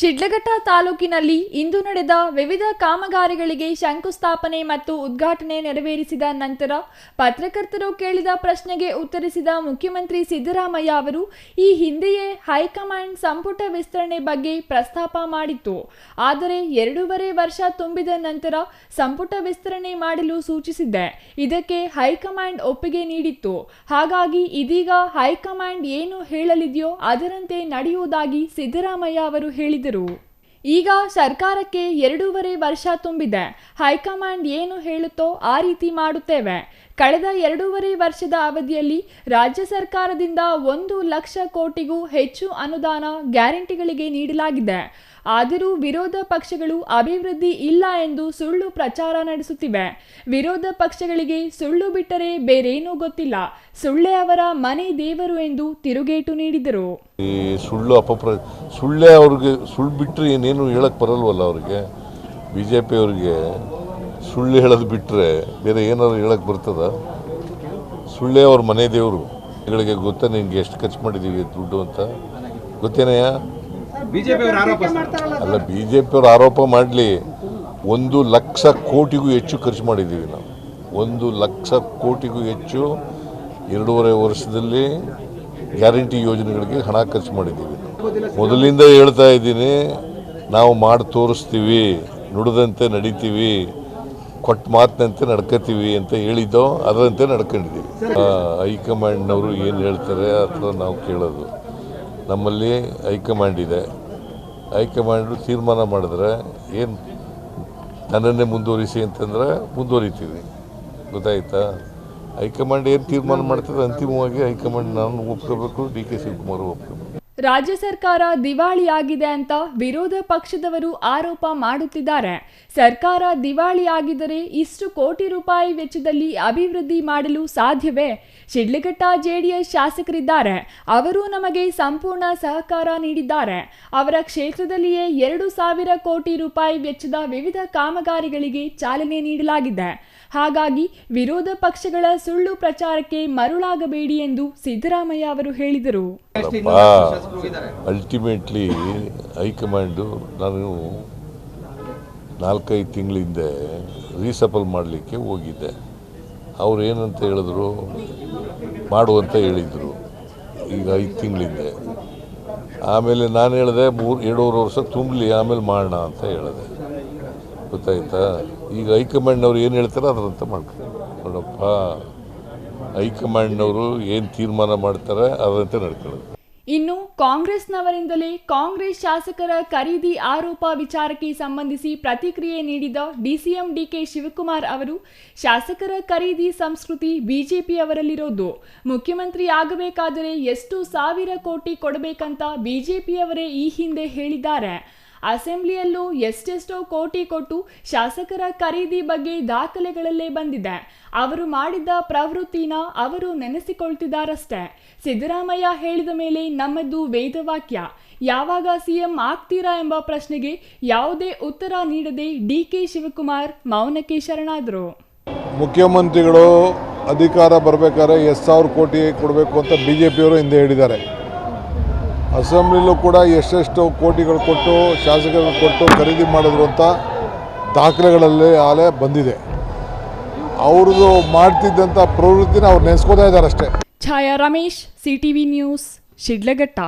ಶಿಡ್ಲಘಟ್ಟ ತಾಲೂಕಿನಲ್ಲಿ ಇಂದು ನಡೆದ ವಿವಿಧ ಕಾಮಗಾರಿಗಳಿಗೆ ಶಂಕುಸ್ಥಾಪನೆ ಮತ್ತು ಉದ್ಘಾಟನೆ ನೆರವೇರಿಸಿದ ನಂತರ ಪತ್ರಕರ್ತರು ಕೇಳಿದ ಪ್ರಶ್ನೆಗೆ ಉತ್ತರಿಸಿದ ಮುಖ್ಯಮಂತ್ರಿ ಸಿದ್ದರಾಮಯ್ಯ ಅವರು, ಈ ಹಿಂದೆಯೇ ಹೈಕಮಾಂಡ್ ಸಂಪುಟ ವಿಸ್ತರಣೆ ಬಗ್ಗೆ ಪ್ರಸ್ತಾಪ ಮಾಡಿತ್ತು. ಆದರೆ ಎರಡೂವರೆ ವರ್ಷ ತುಂಬಿದ ನಂತರ ಸಂಪುಟ ವಿಸ್ತರಣೆ ಮಾಡಲು ಸೂಚಿಸಿದ್ದೆ ಇದಕ್ಕೆ ಹೈಕಮಾಂಡ್ ಒಪ್ಪಿಗೆ ನೀಡಿತ್ತು. ಹಾಗಾಗಿ ಇದೀಗ ಹೈಕಮಾಂಡ್ ಏನು ಹೇಳಲಿದೆಯೋ ಅದರಂತೆ ನಡೆಯುವುದಾಗಿ ಸಿದ್ದರಾಮಯ್ಯ ಅವರು ಹೇಳಿದರು. ಈಗ ಸರ್ಕಾರಕ್ಕೆ ಎರಡೂವರೆ ವರ್ಷ ತುಂಬಿದೆ. ಹೈಕಮಾಂಡ್ ಏನು ಹೇಳುತ್ತೋ ಆ ರೀತಿ ಮಾಡುತ್ತೇವೆ. ಕಳೆದ ಎರಡೂವರೆ ವರ್ಷದ ಅವಧಿಯಲ್ಲಿ ರಾಜ್ಯ ಸರ್ಕಾರದಿಂದ ಒಂದು ಲಕ್ಷ ಕೋಟಿಗೂ ಹೆಚ್ಚು ಅನುದಾನ ಗ್ಯಾರಂಟಿಗಳಿಗೆ ನೀಡಲಾಗಿದೆ. ಆದರೂ ವಿರೋಧ ಪಕ್ಷಗಳು ಅಭಿವೃದ್ಧಿ ಇಲ್ಲ ಎಂದು ಸುಳ್ಳು ಪ್ರಚಾರ ನಡೆಸುತ್ತಿವೆ. ವಿರೋಧ ಪಕ್ಷಗಳಿಗೆ ಸುಳ್ಳು ಬಿಟ್ಟರೆ ಬೇರೇನೂ ಗೊತ್ತಿಲ್ಲ. ಸುಳ್ಳೆ ಅವರ ಮನೆ ದೇವರು ಎಂದು ತಿರುಗೇಟು ನೀಡಿದರು. ಈ ಸುಳ್ಳು ಅಪಪ್ರ, ಸುಳ್ಳೆ ಅವ್ರಿಗೆ ಸುಳ್ಳು ಬಿಟ್ಟರೆ ಏನೇನು ಹೇಳಕ್ ಬರಲ್ವಲ್ಲ ಅವ್ರಿಗೆ? ಬಿ ಜೆ ಪಿ ಅವ್ರಿಗೆ ಸುಳ್ಳು ಹೇಳೋದು ಬಿಟ್ಟರೆ ಬೇರೆ ಏನಾದ್ರು ಹೇಳಕ್ಕೆ ಬರ್ತದ? ಸುಳ್ಳೆ ಅವ್ರ ಮನೆ ದೇವರು. ಗಳಿಗೆ ಗೊತ್ತಾ ಎಷ್ಟು ಖರ್ಚು ಮಾಡಿದ್ದೀವಿ ದುಡ್ಡು ಅಂತ? ಗೊತ್ತೇನಯ್ಯ? ಬಿಜೆಪಿ ಅವರ ಆರೋಪ ಸರ್. ಅಲ್ಲ ಬಿ ಜೆ ಪಿಯವ್ರು ಆರೋಪ ಮಾಡಲಿ. ಒಂದು ಲಕ್ಷ ಕೋಟಿಗೂ ಹೆಚ್ಚು ಖರ್ಚು ಮಾಡಿದ್ದೀವಿ ನಾವು. ಒಂದು ಲಕ್ಷ ಕೋಟಿಗೂ ಹೆಚ್ಚು ಎರಡೂವರೆ ವರ್ಷದಲ್ಲಿ ಗ್ಯಾರಂಟಿ ಯೋಜನೆಗಳಿಗೆ ಹಣ ಖರ್ಚು ಮಾಡಿದ್ದೀವಿ. ಮೊದಲಿಂದ ಹೇಳ್ತಾ ಇದ್ದೀನಿ ನಾವು ಮಾಡಿ ತೋರಿಸ್ತೀವಿ ನುಡಿದಂತೆ ನಡಿತೀವಿ ಕೊಟ್ಟ ಮಾತಿನಂತೆ ನಡ್ಕೋತೀವಿ ಅಂತ ಹೇಳಿದ್ದೋ ಅದರಂತೆ ನಡ್ಕೊಂಡಿದ್ದೀವಿ. ಹೈಕಮಾಂಡ್ನವರು ಏನು ಹೇಳ್ತಾರೆ ಅಥವಾ ನಾವು ಕೇಳೋದು. ನಮ್ಮಲ್ಲಿ ಹೈಕಮಾಂಡ್ ಇದೆ. ಹೈಕಮಾಂಡು ತೀರ್ಮಾನ ಮಾಡಿದ್ರೆ ಏನು ನನ್ನನ್ನೇ ಮುಂದುವರಿಸಿ ಅಂತಂದರೆ ಮುಂದುವರಿತೀವಿ. ಗೊತ್ತಾಯ್ತಾ? ಹೈಕಮಾಂಡ್ ಏನು ತೀರ್ಮಾನ ಮಾಡ್ತದೆ ಅಂತಿಮವಾಗಿ ಹೈಕಮಾಂಡ್ ನಾನು ಒಪ್ಕೋಬೇಕು, ಡಿ ಕೆ ಶಿವಕುಮಾರ್ ಒಪ್ಕೋಬೇಕು. ರಾಜ್ಯ ಸರ್ಕಾರ ದಿವಾಳಿಯಾಗಿದೆ ಅಂತ ವಿರೋಧ ಪಕ್ಷದವರು ಆರೋಪ ಮಾಡುತ್ತಿದ್ದಾರೆ. ಸರ್ಕಾರ ದಿವಾಳಿಯಾಗಿದ್ದರೆ ಇಷ್ಟು ಕೋಟಿ ರೂಪಾಯಿ ವೆಚ್ಚದಲ್ಲಿ ಅಭಿವೃದ್ಧಿ ಮಾಡಲು ಸಾಧ್ಯವೇ? ಶಿಡ್ಲಘಟ್ಟ ಜೆಡಿಎಸ್ ಶಾಸಕರಿದ್ದಾರೆ. ಅವರು ನಮಗೆ ಸಂಪೂರ್ಣ ಸಹಕಾರ ನೀಡಿದ್ದಾರೆ. ಅವರ ಕ್ಷೇತ್ರದಲ್ಲಿಯೇ ಎರಡು ಸಾವಿರ ಕೋಟಿ ರೂಪಾಯಿ ವೆಚ್ಚದ ವಿವಿಧ ಕಾಮಗಾರಿಗಳಿಗೆ ಚಾಲನೆ ನೀಡಲಾಗಿದೆ. ಹಾಗಾಗಿ ವಿರೋಧ ಪಕ್ಷಗಳ ಸುಳ್ಳು ಪ್ರಚಾರಕ್ಕೆ ಮರುಳಾಗಬೇಡಿ ಎಂದು ಸಿದ್ದರಾಮಯ್ಯ ಅವರು ಹೇಳಿದರು. ಅಲ್ಟಿಮೇಟ್ಲಿ ಹೈಕಮಾಂಡು ನಾನು ನಾಲ್ಕೈದು ತಿಂಗಳ ಹಿಂದೆ ರೀಸಫಲ್ ಮಾಡಲಿಕ್ಕೆ ಹೋಗಿದ್ದೆ. ಅವ್ರು ಏನಂತ ಹೇಳಿದ್ರು? ಮಾಡುವಂತ ಹೇಳಿದರು ಈಗ ಐದು ತಿಂಗಳಿಂದೆ. ಆಮೇಲೆ ನಾನು ಹೇಳಿದೆ ಮೂರು ಎರಡೂವರೆ ವರ್ಷ ತುಂಬಲಿ ಆಮೇಲೆ ಮಾಡೋಣ ಅಂತ ಹೇಳಿದೆ. ಗೊತ್ತಾಯ್ತಾ? ಈಗ ಹೈಕಮಾಂಡ್ನವ್ರು ಏನು ಹೇಳ್ತಾರೆ ಅದರಂತ ಮಾಡ್ಕೊ ನೋಡಪ್ಪ. ಹೈಕಮಾಂಡ್ನವರು ಏನು ತೀರ್ಮಾನ ಮಾಡ್ತಾರೆ ಅದರಂತೆ ನಡ್ಕೊಳ್ಳೋದು. ಇನ್ನು ಕಾಂಗ್ರೆಸ್ನವರಿಂದಲೇ ಕಾಂಗ್ರೆಸ್ ಶಾಸಕರ ಖರೀದಿ ಆರೋಪ ವಿಚಾರಕ್ಕೆ ಸಂಬಂಧಿಸಿ ಪ್ರತಿಕ್ರಿಯೆ ನೀಡಿದ ಡಿಸಿಎಂ ಡಿಕೆ ಶಿವಕುಮಾರ್ ಅವರು, ಶಾಸಕರ ಖರೀದಿ ಸಂಸ್ಕೃತಿ ಬಿಜೆಪಿಯವರಲ್ಲಿರೋದು. ಮುಖ್ಯಮಂತ್ರಿ ಆಗಬೇಕಾದರೆ ಎಷ್ಟು ಸಾವಿರ ಕೋಟಿ ಕೊಡಬೇಕಂತ ಬಿಜೆಪಿಯವರೇ ಈ ಹಿಂದೆ ಹೇಳಿದ್ದಾರೆ. ಅಸೆಂಬ್ಲಿಯಲ್ಲೂ ಎಷ್ಟೆಷ್ಟೋ ಕೋಟಿ ಕೊಟ್ಟು ಶಾಸಕರ ಖರೀದಿ ಬಗ್ಗೆ ದಾಖಲೆಗಳಲ್ಲೇ ಬಂದಿದೆ. ಅವರು ಮಾಡಿದ್ದ ಪ್ರವೃತ್ತಿನ ಅವರು ನೆನೆಸಿಕೊಳ್ತಿದ್ದಾರಷ್ಟೇ. ಸಿದ್ದರಾಮಯ್ಯ ಹೇಳಿದ ಮೇಲೆ ನಮ್ಮದು ವೇದವಾಕ್ಯ. ಯಾವಾಗ ಸಿಎಂ ಆಗ್ತೀರಾ ಎಂಬ ಪ್ರಶ್ನೆಗೆ ಯಾವುದೇ ಉತ್ತರ ನೀಡದೆ ಡಿ ಕೆ ಶಿವಕುಮಾರ್ ಮೌನಕ್ಕೆ ಶರಣಾದರು. ಮುಖ್ಯಮಂತ್ರಿಗಳು ಅಧಿಕಾರ ಬರಬೇಕಾದ್ರೆ ಎಷ್ಟು ಸಾವಿರ ಕೋಟಿ ಕೊಡಬೇಕು ಅಂತ ಬಿ ಹಿಂದೆ ಹೇಳಿದ್ದಾರೆ. ಅಸೆಂಬ್ಲಿಲೂ ಕೂಡ ಎಷ್ಟೆಷ್ಟು ಕೋಟಿಗಳು ಕೊಟ್ಟು ಶಾಸಕರು ಕೊಟ್ಟು ಖರೀದಿ ಮಾಡಿದ್ರು ಅಂತ ದಾಖಲೆಗಳಲ್ಲಿ ಆಲೆ ಬಂದಿದೆ. ಅವ್ರದ್ದು ಮಾಡ್ತಿದ್ದಂಥ ಪ್ರವೃತ್ತಿನ ಅವ್ರು ನೆನೆಸ್ಕೋತಾ ಇದ್ದಾರೆ ಅಷ್ಟೇ ಛಾಯಾ ರಮೇಶ್, ಸಿಟಿವಿ ನ್ಯೂಸ್, ಶಿಡ್ಲಘಟ್ಟ.